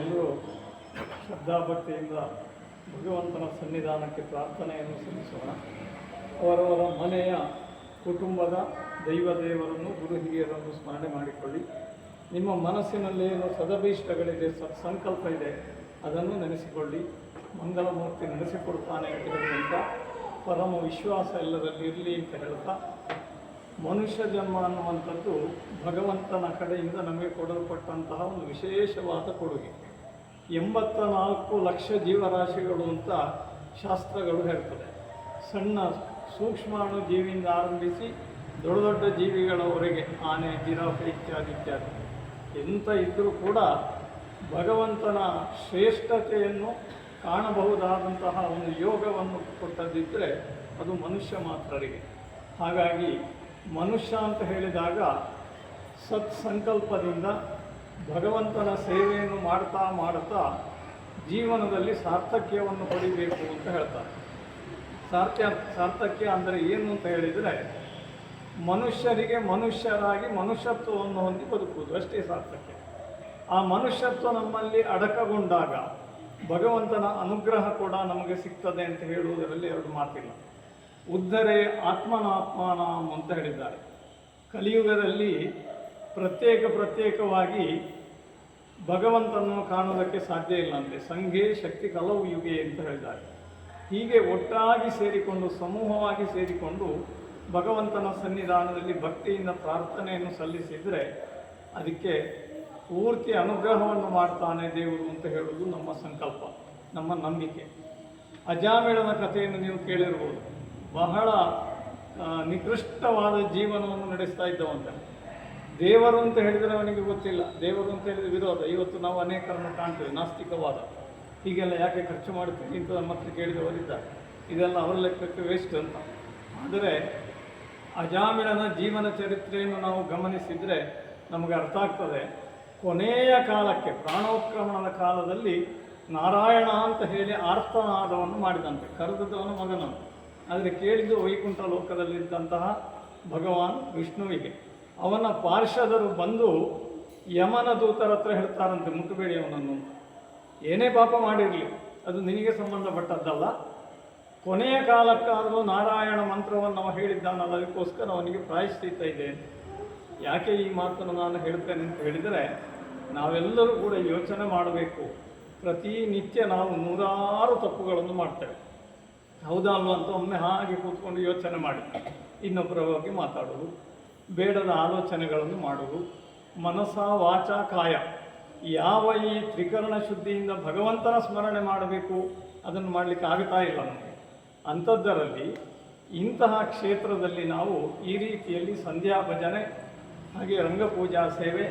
ಎಲ್ಲರೂ ಶ್ರದ್ಧಾಭಕ್ತಿಯಿಂದ ಭಗವಂತನ ಸನ್ನಿಧಾನಕ್ಕೆ ಪ್ರಾರ್ಥನೆಯನ್ನು ಸಲ್ಲಿಸೋಣ. ಅವರವರ ಮನೆಯ ಕುಟುಂಬದ ದೈವ ದೇವರನ್ನು ಗುರು ಹಿರಿಯರನ್ನು ಸ್ಮರಣೆ ಮಾಡಿಕೊಳ್ಳಿ. ನಿಮ್ಮ ಮನಸ್ಸಿನಲ್ಲಿ ಏನು ಸದಭೀಷ್ಟಗಳಿದೆ ಸತ್ಸಂಕಲ್ಪ ಇದೆ, ಅದನ್ನು ನೆನೆಸಿಕೊಳ್ಳಿ. ಮಂಗಳಮೂರ್ತಿ ನೆನೆಸಿಕೊಡುತ್ತಾನೆ ಅಂತ ಪರಮ ವಿಶ್ವಾಸ ಎಲ್ಲರಲ್ಲಿ ಇರಲಿ ಅಂತ ಹೇಳ್ತಾ ಮನುಷ್ಯ ಜನ್ಮ ಅನ್ನುವಂಥದ್ದು ಭಗವಂತನ ಕಡೆಯಿಂದ ನಮಗೆ ಕೊಡಲ್ಪಟ್ಟಂತಹ ಒಂದು ವಿಶೇಷವಾದ ಕೊಡುಗೆ. ಎಂಬತ್ತ ನಾಲ್ಕು ಲಕ್ಷ ಜೀವರಾಶಿಗಳು ಅಂತ ಶಾಸ್ತ್ರಗಳು ಹೇಳ್ತದೆ. ಸಣ್ಣ ಸೂಕ್ಷ್ಮಾಣು ಜೀವಿಯಿಂದ ಆರಂಭಿಸಿ ದೊಡ್ಡ ದೊಡ್ಡ ಜೀವಿಗಳವರೆಗೆ ಆನೆ, ಜಿರಾಫೆ ಇತ್ಯಾದಿ ಇತ್ಯಾದಿ. ಎಂಥ ಇದ್ದರೂ ಕೂಡ ಭಗವಂತನ ಶ್ರೇಷ್ಠತೆಯನ್ನು ಕಾಣಬಹುದಾದಂತಹ ಒಂದು ಯೋಗವನ್ನು ಕೊಟ್ಟದಿದ್ದರೆ ಅದು ಮನುಷ್ಯ ಮಾತ್ರರಿಗೆ. ಹಾಗಾಗಿ ಮನುಷ್ಯ ಅಂತ ಹೇಳಿದಾಗ ಸತ್ಸಂಕಲ್ಪದಿಂದ ಭಗವಂತನ ಸೇವೆಯನ್ನು ಮಾಡ್ತಾ ಮಾಡ್ತಾ ಜೀವನದಲ್ಲಿ ಸಾರ್ಥಕ್ಯವನ್ನು ಪಡಿಬೇಕು ಅಂತ ಹೇಳ್ತಾರೆ. ಸಾರ್ಥ್ಯ, ಸಾರ್ಥಕ್ಯ ಅಂದರೆ ಏನು ಅಂತ ಹೇಳಿದರೆ ಮನುಷ್ಯರಿಗೆ ಮನುಷ್ಯರಾಗಿ ಮನುಷ್ಯತ್ವವನ್ನು ಹೊಂದಿ ಬದುಕುವುದು ಅಷ್ಟೇ ಸಾರ್ಥಕ್ಯ. ಆ ಮನುಷ್ಯತ್ವ ನಮ್ಮಲ್ಲಿ ಅಡಕಗೊಂಡಾಗ ಭಗವಂತನ ಅನುಗ್ರಹ ಕೂಡ ನಮಗೆ ಸಿಗ್ತದೆ ಅಂತ ಹೇಳುವುದರಲ್ಲಿ ಎರಡು ಮಾತಿಲ್ಲ. ಉದ್ಧರೆ ಆತ್ಮನಾತ್ಮಾನ ಅಂತ ಹೇಳಿದ್ದಾರೆ. ಕಲಿಯುಗದಲ್ಲಿ ಪ್ರತ್ಯೇಕ ಪ್ರತ್ಯೇಕವಾಗಿ ಭಗವಂತನನ್ನು ಕಾಣುವುದಕ್ಕೆ ಸಾಧ್ಯ ಇಲ್ಲ ಅಂತೆ. ಸಂಘೆ ಶಕ್ತಿ ಕಲವು ಯುಗೆ ಅಂತ ಹೇಳಿದ್ದಾರೆ. ಹೀಗೆ ಒಟ್ಟಾಗಿ ಸೇರಿಕೊಂಡು, ಸಮೂಹವಾಗಿ ಸೇರಿಕೊಂಡು ಭಗವಂತನ ಸನ್ನಿಧಾನದಲ್ಲಿ ಭಕ್ತಿಯಿಂದ ಪ್ರಾರ್ಥನೆಯನ್ನು ಸಲ್ಲಿಸಿದರೆ ಅದಕ್ಕೆ ಪೂರ್ತಿ ಅನುಗ್ರಹವನ್ನು ಮಾಡ್ತಾನೆ ದೇವರು ಅಂತ ಹೇಳುವುದು ನಮ್ಮ ಸಂಕಲ್ಪ, ನಮ್ಮ ನಂಬಿಕೆ. ಅಜಾಮಿಳನ ಕಥೆಯನ್ನು ನೀವು ಕೇಳಿರ್ಬೋದು. ಬಹಳ ನಿಕೃಷ್ಟವಾದ ಜೀವನವನ್ನು ನಡೆಸ್ತಾ ಇದ್ದವಂತೆ. ದೇವರು ಅಂತ ಹೇಳಿದರೆ ಅವನಿಗೆ ಗೊತ್ತಿಲ್ಲ. ದೇವರು ಅಂತ ಹೇಳಿದ್ರೆ ವಿರೋಧ. ಇವತ್ತು ನಾವು ಅನೇಕರನ್ನು ಕಾಣ್ತೇವೆ, ನಾಸ್ತಿಕವಾದ. ಹೀಗೆಲ್ಲ ಯಾಕೆ ಖರ್ಚು ಮಾಡ್ತೀವಿ ಇಂಥ ಮತ್ತೆ ಕೇಳಿದವರಿದ್ದಾರೆ. ಇದೆಲ್ಲ ಅವರ ಲೆಕ್ಕಕ್ಕೆ ವೇಸ್ಟ್ ಅಂತ. ಆದರೆ ಅಜಾಮಿಳನ ಜೀವನ ಚರಿತ್ರೆಯನ್ನು ನಾವು ಗಮನಿಸಿದರೆ ನಮಗೆ ಅರ್ಥ ಆಗ್ತದೆ, ಕೊನೆಯ ಕಾಲಕ್ಕೆ, ಪ್ರಾಣೋತ್ಕ್ರಮಣದ ಕಾಲದಲ್ಲಿ ನಾರಾಯಣ ಅಂತ ಹೇಳಿ ಆರ್ತನಾದವನ್ನು ಮಾಡಿದಂತೆ ಕರೆದವನು ಮಗನನ್ನು ಆದರೆ ಕೇಳಿದ್ದು ವೈಕುಂಠ ಲೋಕದಲ್ಲಿದ್ದಂತಹ ಭಗವಾನ್ ವಿಷ್ಣುವಿಗೆ. ಅವನ ಪಾರ್ಷದರು ಬಂದು ಯಮನ ದೂತರ ಹತ್ರ ಹೇಳ್ತಾರಂತೆ, ಮುಟ್ಟಬೇಡಿ ಅವನನ್ನು. ಏನೇ ಪಾಪ ಮಾಡಿರಲಿ, ಅದು ನಿನಗೆ ಸಂಬಂಧಪಟ್ಟದ್ದಲ್ಲ. ಕೊನೆಯ ಕಾಲಕ್ಕಾದರೂ ನಾರಾಯಣ ಮಂತ್ರವನ್ನು ಅವ ಹೇಳಿದ್ದಾನಲ್ಲ, ಅದಕ್ಕೋಸ್ಕರ ಅವನಿಗೆ ಪ್ರಾಯಶ್ಚಿತ್ತ ಇದೆ. ಯಾಕೆ ಈ ಮಾತನ್ನು ನಾನು ಹೇಳ್ತೇನೆ ಅಂತ ಹೇಳಿದರೆ, ನಾವೆಲ್ಲರೂ ಕೂಡ ಯೋಚನೆ ಮಾಡಬೇಕು. ಪ್ರತಿನಿತ್ಯ ನಾವು ನೂರಾರು ತಪ್ಪುಗಳನ್ನು ಮಾಡ್ತೇವೆ. ಹೌದಾ ಅಲ್ವಾ ಅಂತ ಒಮ್ಮೆ ಹಾಗೆ ಕೂತ್ಕೊಂಡು ಯೋಚನೆ ಮಾಡಿ. ಇನ್ನೊಬ್ಬರ ಬಗ್ಗೆ ಮಾತಾಡೋದು. ಬೇಡದ ಆಲೋಚನೆಗಳನ್ನು ಮಾಡುವುದು. ಮನಸ್ಸ ವಾಚ ಕಾಯ. ಯಾವ ಈ ತ್ರಿಕರಣ ಶುದ್ಧಿಯಿಂದ ಭಗವಂತನ ಸ್ಮರಣೆ ಮಾಡಬೇಕು? ಅದನ್ನು ಮಾಡಲಿಕ್ಕೆ ಆಗ್ತಾ ಇಲ್ಲ ನಮಗೆ. ಅಂಥದ್ದರಲ್ಲಿ ಇಂತಹ ಕ್ಷೇತ್ರದಲ್ಲಿ ನಾವು ಈ ರೀತಿಯಲ್ಲಿ ಸಂಧ್ಯಾ ಭಜನೆ ಹಾಗೆ ರಂಗಪೂಜಾ ಸೇವೆ,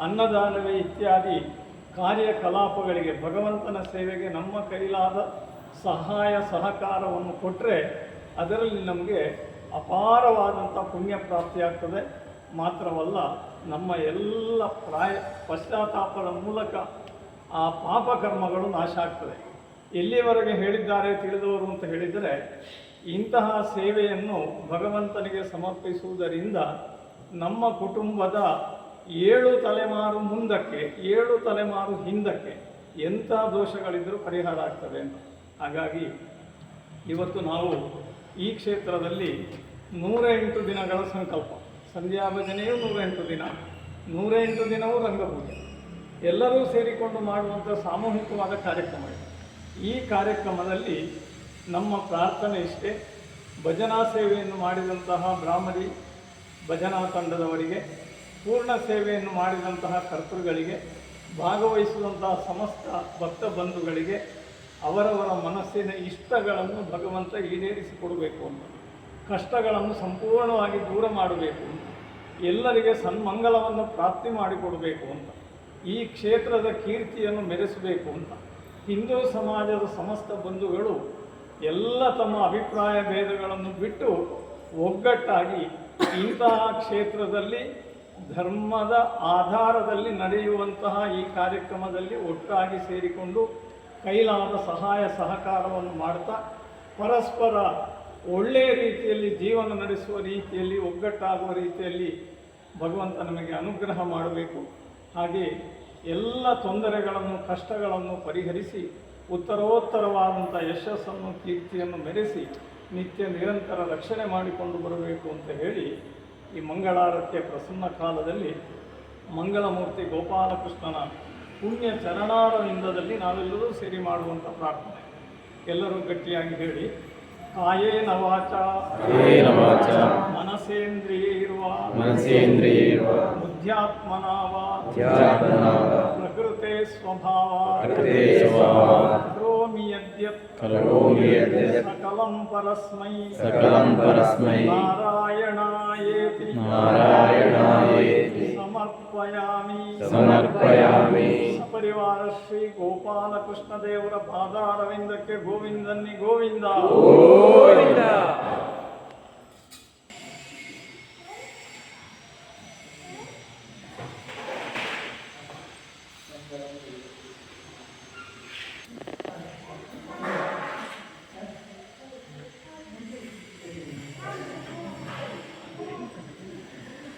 ಅನ್ನದಾನವೇ ಇತ್ಯಾದಿ ಕಾರ್ಯಕಲಾಪಗಳಿಗೆ ಭಗವಂತನ ಸೇವೆಗೆ ನಮ್ಮ ಕೈಲಾದ ಸಹಾಯ ಸಹಕಾರವನ್ನು ಕೊಟ್ಟರೆ ಅದರಲ್ಲಿ ನಮಗೆ ಅಪಾರವಾದಂಥ ಪುಣ್ಯ ಪ್ರಾಪ್ತಿಯಾಗ್ತದೆ ಮಾತ್ರವಲ್ಲ, ನಮ್ಮ ಎಲ್ಲ ಪ್ರಾಯ ಪಶ್ಚಾತ್ತಾಪದ ಮೂಲಕ ಆ ಪಾಪಕರ್ಮಗಳು ನಾಶ ಆಗ್ತದೆ. ಎಲ್ಲಿವರೆಗೆ ಹೇಳಿದ್ದಾರೆ ತಿಳಿದವರು ಅಂತ ಹೇಳಿದರೆ, ಇಂತಹ ಸೇವೆಯನ್ನು ಭಗವಂತನಿಗೆ ಸಮರ್ಪಿಸುವುದರಿಂದ ನಮ್ಮ ಕುಟುಂಬದ ಏಳು ತಲೆಮಾರು ಮುಂದಕ್ಕೆ, ಏಳು ತಲೆಮಾರು ಹಿಂದಕ್ಕೆ ಎಂಥ ದೋಷಗಳಿದ್ದರೂ ಪರಿಹಾರ ಆಗ್ತದೆ ಅಂತ. ಹಾಗಾಗಿ ಇವತ್ತು ನಾವು ಈ ಕ್ಷೇತ್ರದಲ್ಲಿ ನೂರ ಎಂಟು ದಿನಗಳ ಸಂಕಲ್ಪ. ಸಂಧ್ಯಾ ಭಜನೆಯು ನೂರ ಎಂಟು ದಿನ. ನೂರ ಎಂಟು ದಿನವೂ ರಂಗಭೂಮಿ. ಎಲ್ಲರೂ ಸೇರಿಕೊಂಡು ಮಾಡುವಂಥ ಸಾಮೂಹಿಕವಾದ ಕಾರ್ಯಕ್ರಮ ಇದೆ. ಈ ಕಾರ್ಯಕ್ರಮದಲ್ಲಿ ನಮ್ಮ ಪ್ರಾರ್ಥನೆ ಇಷ್ಟೇ. ಭಜನಾ ಸೇವೆಯನ್ನು ಮಾಡಿದಂತಹ ಬ್ರಾಹ್ಮರಿ ಭಜನಾ ತಂಡದವರಿಗೆ, ಪೂರ್ಣ ಸೇವೆಯನ್ನು ಮಾಡಿದಂತಹ ಕರ್ತೃಗಳಿಗೆ, ಭಾಗವಹಿಸುವಂತಹ ಸಮಸ್ತ ಭಕ್ತ ಬಂಧುಗಳಿಗೆ ಅವರವರ ಮನಸ್ಸಿನ ಇಷ್ಟಗಳನ್ನು ಭಗವಂತ ಈಡೇರಿಸಿಕೊಡಬೇಕು ಅಂತ. ಕಷ್ಟಗಳನ್ನು ಸಂಪೂರ್ಣವಾಗಿ ದೂರ ಮಾಡಬೇಕು ಅಂತ. ಎಲ್ಲರಿಗೆ ಸನ್ಮಂಗಲವನ್ನು ಪ್ರಾಪ್ತಿ ಮಾಡಿಕೊಡಬೇಕು ಅಂತ. ಈ ಕ್ಷೇತ್ರದ ಕೀರ್ತಿಯನ್ನು ಮೆರೆಸಬೇಕು ಅಂತ. ಹಿಂದೂ ಸಮಾಜದ ಸಮಸ್ತ ಬಂಧುಗಳು ಎಲ್ಲ ತಮ್ಮ ಅಭಿಪ್ರಾಯ ಭೇದಗಳನ್ನು ಬಿಟ್ಟು ಒಗ್ಗಟ್ಟಾಗಿ ಇಂತಹ ಕ್ಷೇತ್ರದಲ್ಲಿ ಧರ್ಮದ ಆಧಾರದಲ್ಲಿ ನಡೆಯುವಂತಹ ಈ ಕಾರ್ಯಕ್ರಮದಲ್ಲಿ ಒಟ್ಟಾಗಿ ಸೇರಿಕೊಂಡು ಕೈಲಾದ ಸಹಾಯ ಸಹಕಾರವನ್ನು ಮಾಡ್ತಾ ಪರಸ್ಪರ ಒಳ್ಳೆಯ ರೀತಿಯಲ್ಲಿ ಜೀವನ ನಡೆಸುವ ರೀತಿಯಲ್ಲಿ, ಒಗ್ಗಟ್ಟಾಗುವ ರೀತಿಯಲ್ಲಿ ಭಗವಂತ ನಮಗೆ ಅನುಗ್ರಹ ಮಾಡಬೇಕು. ಹಾಗೆ ಎಲ್ಲ ತೊಂದರೆಗಳನ್ನು, ಕಷ್ಟಗಳನ್ನು ಪರಿಹರಿಸಿ ಉತ್ತರೋತ್ತರವಾದಂಥ ಯಶಸ್ಸನ್ನು, ಕೀರ್ತಿಯನ್ನು ಮೆರೆಸಿ, ನಿತ್ಯ ನಿರಂತರ ರಕ್ಷಣೆ ಮಾಡಿಕೊಂಡು ಬರಬೇಕು ಅಂತ ಹೇಳಿ ಈ ಮಂಗಳಾರತಿಯ ಪ್ರಸನ್ನ ಕಾಲದಲ್ಲಿ ಮಂಗಳಮೂರ್ತಿ ಗೋಪಾಲಕೃಷ್ಣನ ಪುಣ್ಯ ಚರಣಾರವಿಂದದಲ್ಲಿ ನಾವೆಲ್ಲರೂ ಸೇರಿ ಮಾಡುವಂಥ ಪ್ರಾರ್ಥನೆ. ಎಲ್ಲರೂ ಗಟ್ಟಿಯಾಗಿ ಹೇಳಿ ಕಾಯೇ ನವಾಚ. ಇರುವ ಮನಸೇಂದ್ರಿಯೈರ್ವ. ಮನಸೇಂದ್ರಿಯೈರ್ವ. ಬುದ್ಧ್ಯಾತ್ಮನಾವ. ಪ್ರಕೃತೆ ಸ್ವಭಾವ. ಪ್ರಕೃತೆ ಸ್ವಭಾವ. ಕರೋಮಿ ಯದ್ಯತ್ ಕರೋಮಿ ಯದ್ಯತ್ ಸಕಲಂ ಪರಸ್ಮೈ ಸಕಲಂ ಪರಸ್ಮೈ ನಾರಾಯಣಾಯೇತಿ ನಾರಾಯಣಾಯೇತಿ ಸಮರ್ಪಯಾಮಿ ಸಮರ್ಪಯಾಮಿ ಸಪರಿವಾರ ಶ್ರೀ ಗೋಪಾಲಕೃಷ್ಣ ದೇವರ ಪಾದಾರವಿಂದಕ್ಕೆ ಗೋವಿಂದನ್ನಿ ಗೋವಿಂದ ಗೋವಿಂದ